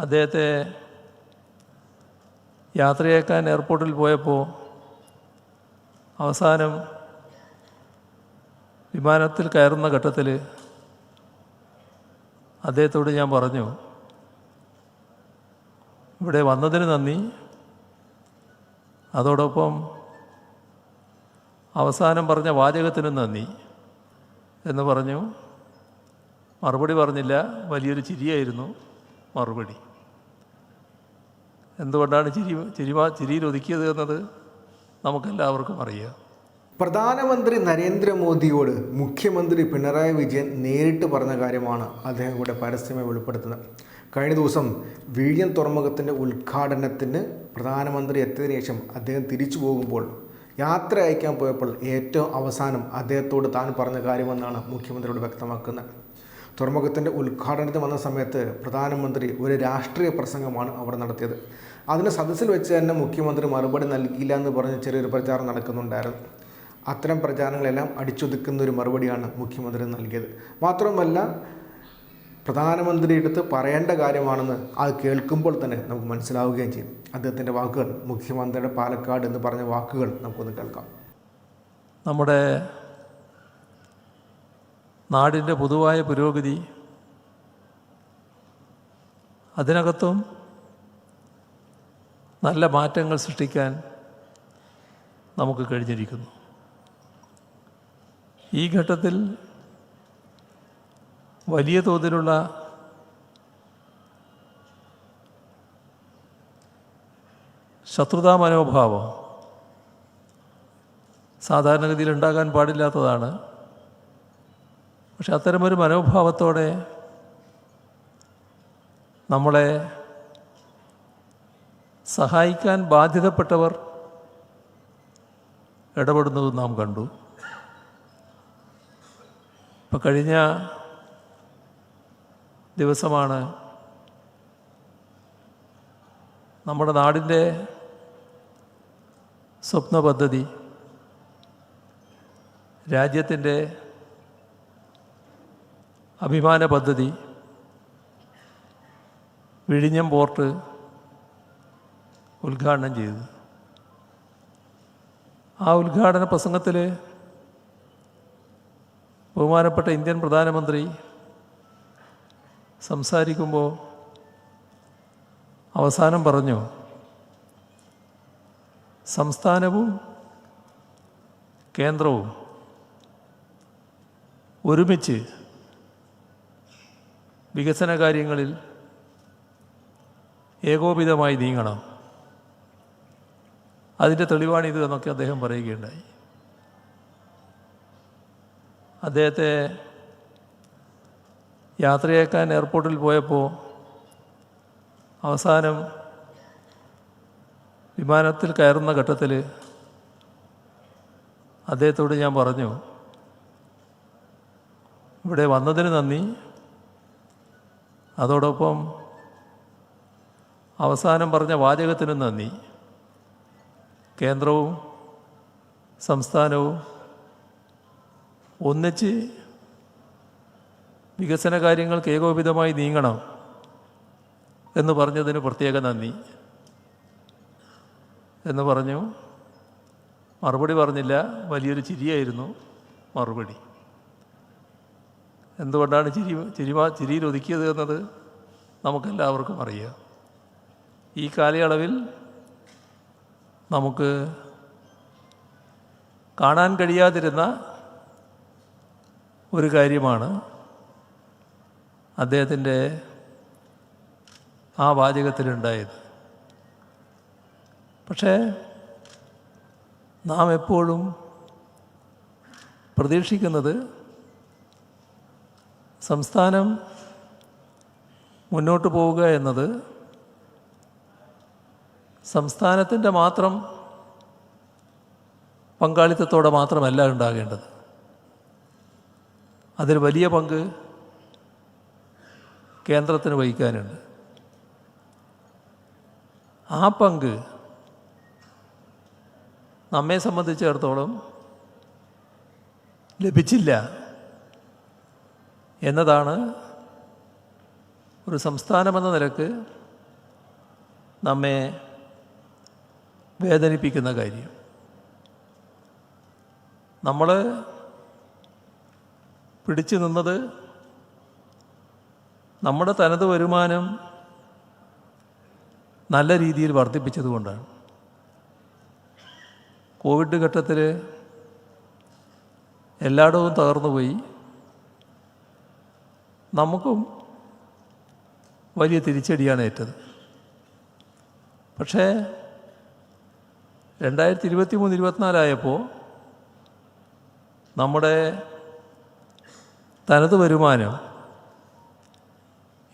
അദ്ദേഹത്തെ യാത്രയേക്കാൻ എയർപോർട്ടിൽ പോയപ്പോൾ അവസാനം വിമാനത്തിൽ കയറുന്ന ഘട്ടത്തിൽ അദ്ദേഹത്തോട് ഞാൻ പറഞ്ഞു ഇവിടെ വന്നതിന് നന്ദി. അതോടൊപ്പം അവസാനം പറഞ്ഞ വാചകത്തിനും നന്ദി എന്ന് പറഞ്ഞു. മറുപടി പറഞ്ഞില്ല. വലിയൊരു ചിരിയായിരുന്നു മറുപടി. എന്തുകൊണ്ടാണ് ചിരി ചിരിമാ ചിരിയിൽ ഒതുക്കിയത് എന്നത് നമുക്കെല്ലാവർക്കും അറിയാം. പ്രധാനമന്ത്രി നരേന്ദ്രമോദിയോട് മുഖ്യമന്ത്രി പിണറായി വിജയൻ നേരിട്ട് പറഞ്ഞ കാര്യമാണ് അദ്ദേഹം ഇവിടെ പരസ്യമായി വെളിപ്പെടുത്തുന്നത്. കഴിഞ്ഞ ദിവസം വിഴിഞ്ഞം തുറമുഖത്തിന്റെ ഉദ്ഘാടനത്തിന് പ്രധാനമന്ത്രി എത്തിയതിനു ശേഷം അദ്ദേഹം തിരിച്ചു പോകുമ്പോൾ യാത്ര അയക്കാൻ പോയപ്പോൾ ഏറ്റവും അവസാനം അദ്ദേഹത്തോട് താൻ പറഞ്ഞ കാര്യമെന്നാണ് മുഖ്യമന്ത്രിയോട് വ്യക്തമാക്കുന്നത്. തുറമുഖത്തിന്റെ ഉദ്ഘാടനത്തിന് വന്ന സമയത്ത് പ്രധാനമന്ത്രി ഒരു രാഷ്ട്രീയ പ്രസംഗമാണ് അവിടെ നടത്തിയത്. അതിന് സദസ്സിൽ വെച്ച് തന്നെ മുഖ്യമന്ത്രി മറുപടി നൽകിയില്ല എന്ന് പറഞ്ഞ് ചെറിയൊരു പ്രചാരണം നടക്കുന്നുണ്ടായിരുന്നു. അത്തരം പ്രചാരണങ്ങളെല്ലാം അടിച്ചൊതുക്കുന്ന ഒരു മറുപടിയാണ് മുഖ്യമന്ത്രി നൽകിയത്. മാത്രമല്ല പ്രധാനമന്ത്രി എടുത്ത് പറയേണ്ട കാര്യമാണെന്ന് അത് കേൾക്കുമ്പോൾ തന്നെ നമുക്ക് മനസ്സിലാവുകയും ചെയ്യും. അദ്ദേഹത്തിന്റെ വാക്കുകൾ മുഖ്യമന്ത്രിയുടെ പാലക്കാട് എന്ന് പറഞ്ഞ വാക്കുകൾ നമുക്കൊന്ന് കേൾക്കാം. നമ്മുടെ നാടിന്റെ പൊതുവായ പുരോഗതി. അതിനകത്തും നല്ല മാറ്റങ്ങൾ സൃഷ്ടിക്കാൻ നമുക്ക് കഴിഞ്ഞിരിക്കുന്നു. ഈ ഘട്ടത്തിൽ വലിയ തോതിലുള്ള ശത്രുതാ മനോഭാവം സാധാരണഗതിയിൽ ഉണ്ടാകാൻ പാടില്ലാത്തതാണ് പക്ഷെ അത്തരമൊരു മനോഭാവത്തോടെ നമ്മളെ സഹായിക്കാൻ ബാധ്യതപ്പെട്ടവർ ഇടപെടുന്നതും നാം കണ്ടു. ഇപ്പം കഴിഞ്ഞ ദിവസമാണ് നമ്മുടെ നാടിന്റെ സ്വപ്ന പദ്ധതി രാജ്യത്തിന്റെ അഭിമാന പദ്ധതി വിഴിഞ്ഞം പോർട്ട് ഉദ്ഘാടനം ചെയ്തു. ആ ഉദ്ഘാടന പ്രസംഗത്തിൽ ബഹുമാനപ്പെട്ട ഇന്ത്യൻ പ്രധാനമന്ത്രി സംസാരിക്കുമ്പോൾ അവസാനം പറഞ്ഞു സംസ്ഥാനവും കേന്ദ്രവും ഒരുമിച്ച് വികസന കാര്യങ്ങളിൽ ഏകോപിതമായി നീങ്ങണം. അതിന്റെ തെളിവാണിത് എന്നൊക്കെ അദ്ദേഹം പറയുകയുണ്ടായി. അദ്ദേഹത്തെ യാത്രയേക്കാൻ എയർപോർട്ടിൽ പോയപ്പോൾ അവസാനം വിമാനത്തിൽ കയറുന്ന ഘട്ടത്തിൽ അദ്ദേഹത്തോട് ഞാൻ പറഞ്ഞു ഇവിടെ വന്നതിന് നന്ദി. അതോടൊപ്പം അവസാനം പറഞ്ഞ വാചകത്തിനും നന്ദി. കേന്ദ്രവും സംസ്ഥാനവും ഒന്നിച്ച് വികസന കാര്യങ്ങൾക്ക് ഏകോപിതമായി നീങ്ങണം എന്ന് പറഞ്ഞതിന് പ്രത്യേക നന്ദി എന്ന് പറഞ്ഞു. മറുപടി പറഞ്ഞില്ല. വലിയൊരു ചിരിയായിരുന്നു മറുപടി. എന്തുകൊണ്ടാണ് ചിരി ചിരിമാ ചിരിയിൽ ഒതുക്കിയത് എന്നത് നമുക്കെല്ലാവർക്കും അറിയാം. ഈ കാലയളവിൽ നമുക്ക് കാണാൻ കഴിയാതിരുന്ന ഒരു കാര്യമാണ് അദ്ദേഹത്തിന്റെ ആ വാചകത്തിലുണ്ടായത്. പക്ഷേ നാം എപ്പോഴും പ്രതീക്ഷിക്കുന്നത് സംസ്ഥാനം മുന്നോട്ട് പോവുക എന്നത് സംസ്ഥാനത്തിന്റെ മാത്രം പങ്കാളിത്തത്തോടെ മാത്രമല്ല ഉണ്ടാകേണ്ടത്. അതിൽ വലിയ പങ്ക് കേന്ദ്രത്തിന് വഹിക്കാനുണ്ട്. ആ പങ്ക് നമ്മെ സംബന്ധിച്ചിടത്തോളം ലഭിച്ചില്ല. എന്നതാണ് ഒരു സംസ്ഥാനമെന്ന നിലയ്ക്ക് നമ്മെ വേദനിപ്പിക്കുന്ന കാര്യം. നമ്മൾ പിടിച്ചു നിന്നത് നമ്മുടെ തനത് വരുമാനം നല്ല രീതിയിൽ വർദ്ധിപ്പിച്ചതുകൊണ്ടാണ് കോവിഡ് ഘട്ടത്തിൽ എല്ലായിടവും തകർന്നുപോയി. നമുക്കും വലിയ തിരിച്ചടിയാണ് ഏറ്റത്. പക്ഷേ രണ്ടായിരത്തി ഇരുപത്തി മൂന്ന് ഇരുപത്തിനാലായപ്പോൾ നമ്മുടെ തനത് വരുമാനം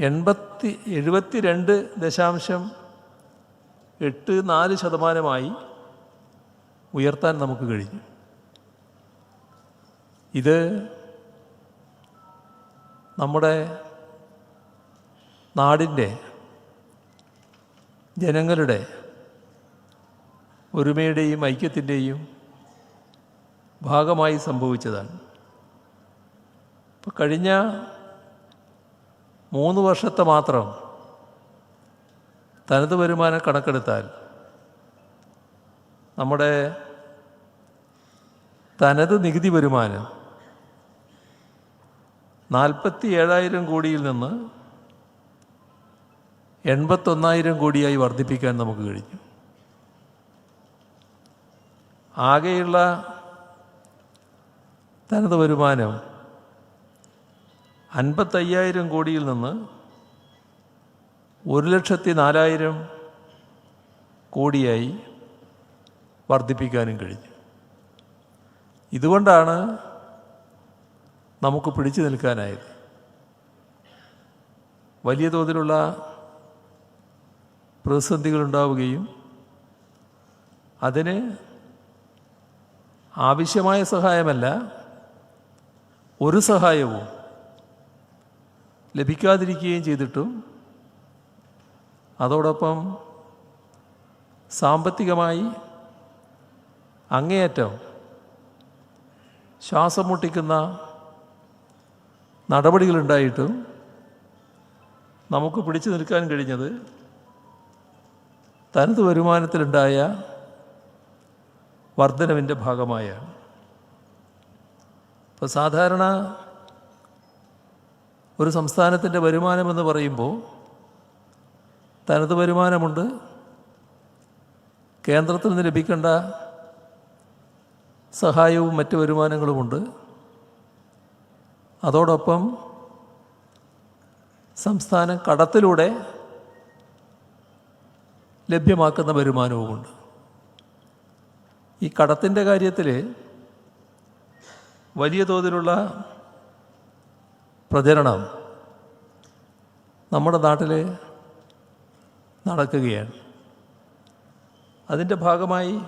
എൺപത്തി എഴുപത്തി രണ്ട് ദശാംശം എട്ട് നാല് ശതമാനമായി ഉയർത്താൻ നമുക്ക് കഴിഞ്ഞു. ഇത് നമ്മുടെ നാടിന്റെ ജനങ്ങളുടെ ഒരുമയുടെയും ഐക്യത്തിന്റെയും ഭാഗമായി സംഭവിച്ചതാണ്. ഇപ്പോൾ കഴിഞ്ഞ മൂന്ന് വർഷത്തെ മാത്രം തനത് വരുമാനം കണക്കെടുത്താൽ നമ്മുടെ തനത് നികുതി വരുമാനം നാൽപ്പത്തി ഏഴായിരം കോടിയിൽ നിന്ന് എൺപത്തൊന്നായിരം കോടിയായി വർദ്ധിപ്പിക്കാൻ നമുക്ക് കഴിഞ്ഞു. ആകെയുള്ള തനത് വരുമാനം അൻപത്തയ്യായിരം കോടിയിൽ നിന്ന് ഒരു ലക്ഷത്തി നാലായിരം കോടിയായി വർദ്ധിപ്പിക്കാനും കഴിഞ്ഞു. ഇതുകൊണ്ടാണ് നമുക്ക് പിടിച്ചു നിൽക്കാനായത് വലിയ തോതിലുള്ള പ്രതിസന്ധികളുണ്ടാവുകയും അതിന് ആവശ്യമായ സഹായമല്ല ഒരു സഹായവും ലഭിക്കാതിരിക്കുകയും ചെയ്തിട്ടും അതോടൊപ്പം സാമ്പത്തികമായി അങ്ങേയറ്റം ശ്വാസം മുട്ടിക്കുന്ന നടപടികളുണ്ടായിട്ടും നമുക്ക് പിടിച്ചു നിൽക്കാൻ കഴിഞ്ഞത് തനത് വരുമാനത്തിലുണ്ടായ വർധനവിന്റെ ഭാഗമായാണ്. ഇപ്പോൾ സാധാരണ ഒരു സംസ്ഥാനത്തിന്റെ വരുമാനമെന്ന് പറയുമ്പോൾ തനത് വരുമാനമുണ്ട് കേന്ദ്രത്തിൽ നിന്ന് ലഭിക്കേണ്ട സഹായവും മറ്റ് വരുമാനങ്ങളുമുണ്ട്. അതോടൊപ്പം സംസ്ഥാനം കടത്തിലൂടെ ലഭ്യമാക്കുന്ന വരുമാനവുമുണ്ട്. ഈ കടത്തിന്റെ കാര്യത്തിൽ വലിയ തോതിലുള്ള പ്രചരണം നമ്മുടെ നാട്ടിൽ നടക്കുകയാണ്. അതിന്റെ ഭാഗമായി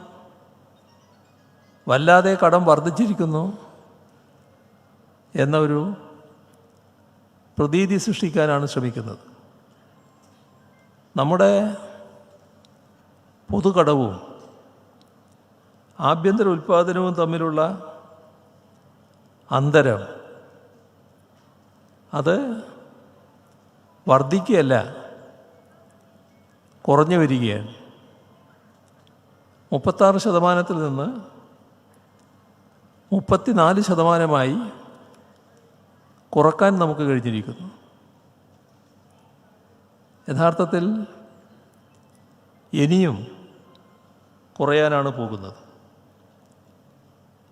വല്ലാതെ കടം വർദ്ധിച്ചിരിക്കുന്നു. എന്ന ഒരു പ്രതീതി സൃഷ്ടിക്കാനാണ് ശ്രമിക്കുന്നത്. നമ്മുടെ പൊതുകടവും ആഭ്യന്തര ഉൽപ്പാദനവും തമ്മിലുള്ള അന്തരം അത് വർദ്ധിക്കുകയല്ല കുറഞ്ഞു വരികയാണ്. മുപ്പത്താറ് ശതമാനത്തിൽ നിന്ന് മുപ്പത്തിനാല് ശതമാനമായി കുറയ്ക്കാൻ നമുക്ക് കഴിഞ്ഞിരിക്കുന്നു. യഥാർത്ഥത്തിൽ ഇനിയും കുറയാനാണ് പോകുന്നത്.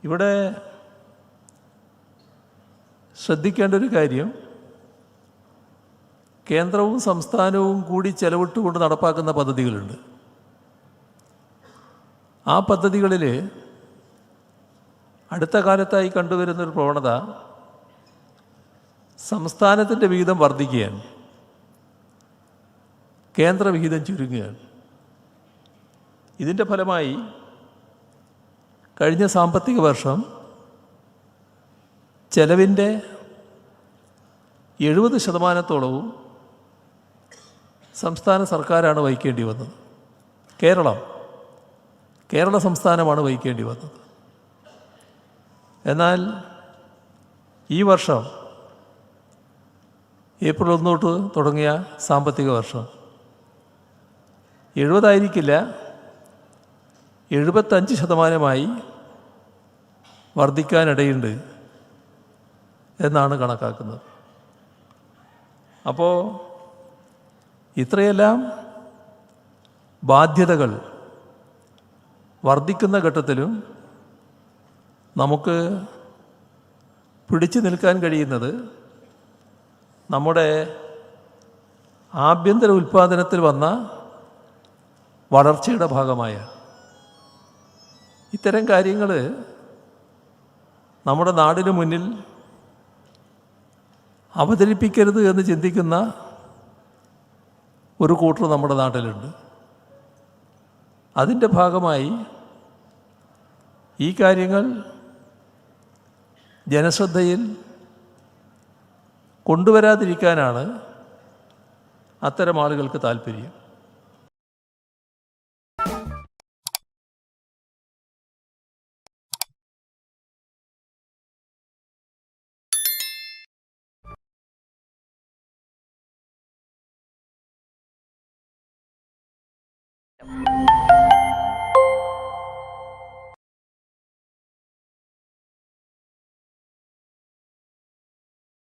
ഇവിടെ ശ്രദ്ധിക്കേണ്ട ഒരു കാര്യം കേന്ദ്രവും സംസ്ഥാനവും കൂടി ചെലവിട്ടുകൊണ്ട് നടപ്പാക്കുന്ന പദ്ധതികളുണ്ട്. ആ പദ്ധതികളിൽ അടുത്ത കാലത്തായി കണ്ടുവരുന്നൊരു പ്രവണത സംസ്ഥാനത്തിന്റെ വിഹിതം വർദ്ധിക്കുകയാണ്. കേന്ദ്ര വിഹിതം ചുരുങ്ങുകയാണ്. ഇതിന്റെ ഫലമായി കഴിഞ്ഞ സാമ്പത്തിക വർഷം ചെലവിന്റെ എഴുപത് ശതമാനത്തോളവും സംസ്ഥാന സർക്കാരാണ് വഹിക്കേണ്ടി വന്നത്. കേരളം കേരള സംസ്ഥാനമാണ് വഹിക്കേണ്ടി വന്നത്. എന്നാൽ ഈ വർഷം ഏപ്രിൽ ഒന്ന് തൊട്ട് തുടങ്ങിയ സാമ്പത്തിക വർഷം. എഴുപതായിരിക്കില്ല. എഴുപത്തഞ്ച് ശതമാനമായി വർദ്ധിക്കാനിടയുണ്ട് എന്നാണ് കണക്കാക്കുന്നത്. അപ്പോൾ ഇത്രയെല്ലാം ബാധ്യതകൾ വർദ്ധിക്കുന്ന ഘട്ടത്തിലും നമുക്ക് പിടിച്ചു നിൽക്കാൻ കഴിയുന്നത് നമ്മുടെ ആഭ്യന്തര ഉൽപ്പാദനത്തിൽ വന്ന വളർച്ചയുടെ ഭാഗമായ ഇത്തരം കാര്യങ്ങൾ നമ്മുടെ നാടിന് മുന്നിൽ അവതരിപ്പിക്കരുത് എന്ന് ചിന്തിക്കുന്ന ഒരു കൂട്ടർ നമ്മുടെ നാട്ടിലുണ്ട്. അതിന്റെ ഭാഗമായി ഈ കാര്യങ്ങൾ ജനശ്രദ്ധയിൽ കൊണ്ടുവരാതിരിക്കാനാണ് അത്തരം ആളുകൾക്ക് താല്പര്യം.